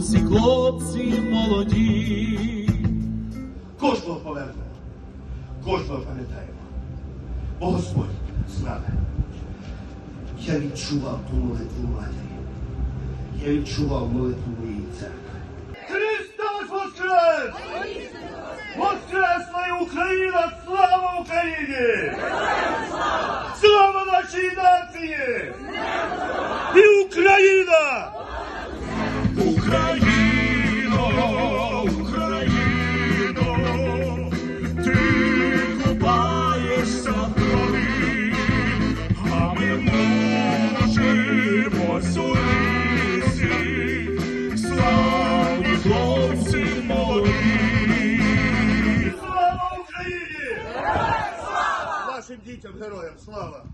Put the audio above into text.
усі хлопці молоді. Кожного повернемо, кожного пам'ятаємо. Бо Господь з нами. Я відчував ту молитву матері. Я відчував молитву моєї церкви. Христос Воскрес! Воскресла Україна! Слава Україні! Слава Україні! Слава! Вашим дітям героям слава!